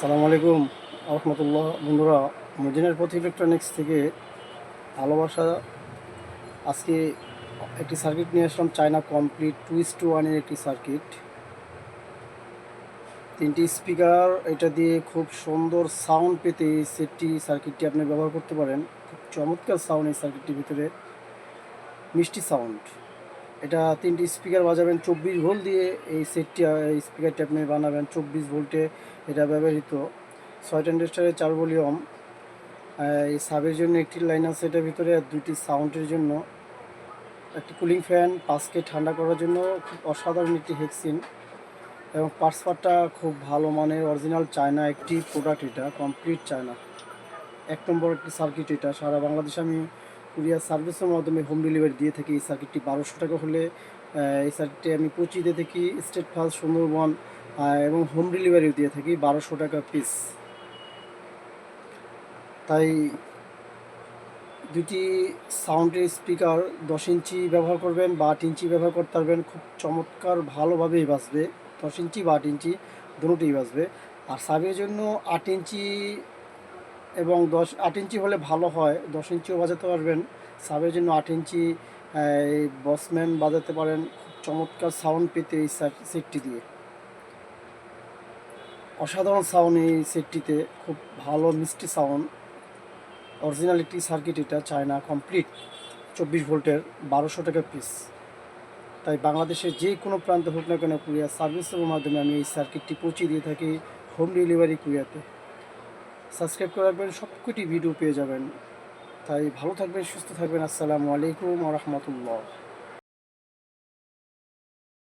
সালামু আলাইকুম। রহমতুল্লাহ বন্ধুরা, মদিনার পথ ইলেকট্রনিক্স থেকে ভালোবাসা। আজকে একটি সার্কিট নিয়ে আসলাম China complete two is two ওয়ানের একটি সার্কিট তিনটি স্পিকার এটা দিয়ে খুব সুন্দর সাউন্ড পেতে এই সেটটি সার্কিটটি আপনি ব্যবহার করতে পারেন। খুব চমৎকার সাউন্ড এই সার্কিটটির ভিতরে। মিষ্টি সাউন্ড এটা তিনটি স্পিকার বাজাবেন, চব্বিশ ভোল্ট দিয়ে এই সেটটি এই স্পিকারটি আপনি বানাবেন, চব্বিশ ভোল্টে এটা ব্যবহৃত। ছয় টেন্ডেস্টারের চার ভলিউম। এই সাবের জন্য একটি লাইন আছে এটার ভিতরে আর দুটি সাউন্ডের জন্য। একটি কুলিং ফ্যান পাঁচকে ঠান্ডা করার জন্য খুব অসাধারণ একটি হেক্সিন এবং পার্টসপারটা খুব ভালো মানের অরিজিনাল চায়না একটি প্রোডাক্ট এটা কমপ্লিট চায়না এক নম্বর একটি সার্কিট এটা, সারা বাংলাদেশে আমি কুরিয়ার সার্ভিসের মাধ্যমে হোম ডেলিভারি দিয়ে থাকি। এই সার্কিটটি বারোশো টাকা হলে এই সার্কিটটি আমি দিয়ে থাকি স্টেট ফার্স্ট সুন্দরবন এবং হোম ডেলিভারিও দিয়ে থাকি বারোশো টাকা পিস তাই দুটি সাউন্ডের স্পিকার দশ ইঞ্চি ব্যবহার করবেন বা আট ইঞ্চি ব্যবহার করতে পারবেন। খুব চমৎকার ভালোভাবেই বাজবে। দশ ইঞ্চি বা আট ইঞ্চি, দুটোই বাজবে। আর সাবের জন্য আট ইঞ্চি এবং দশ আট ইঞ্চি হলে ভালো হয়। দশ ইঞ্চিও বাজাতে পারবেন। সাবের জন্য আট ইঞ্চি বসম্যান বাজাতে পারেন। চমৎকার সাউন্ড পেতে এই সেটটি দিয়ে। অসাধারণ সাউন্ড এই সেটটিতে খুব ভালো, মিষ্টি সাউন্ড অরিজিনাল একটি সার্কিট এটা চায়না কমপ্লিট চব্বিশ ভোল্টের বারোশো টাকা পিস তাই বাংলাদেশের যে কোনো প্রান্তে হোক না কেন কুরিয়ার সার্ভিসের মাধ্যমে আমি এই সার্কিটটি পৌঁছে দিয়ে থাকি হোম ডেলিভারি কুরিয়াতে। সাবস্ক্রাইব করে রাখবেন, সবকটি ভিডিও পেয়ে যাবেন। তাই ভালো থাকবেন, সুস্থ থাকবেন। আসসালামু আলাইকুম রহমতুল্লাহ।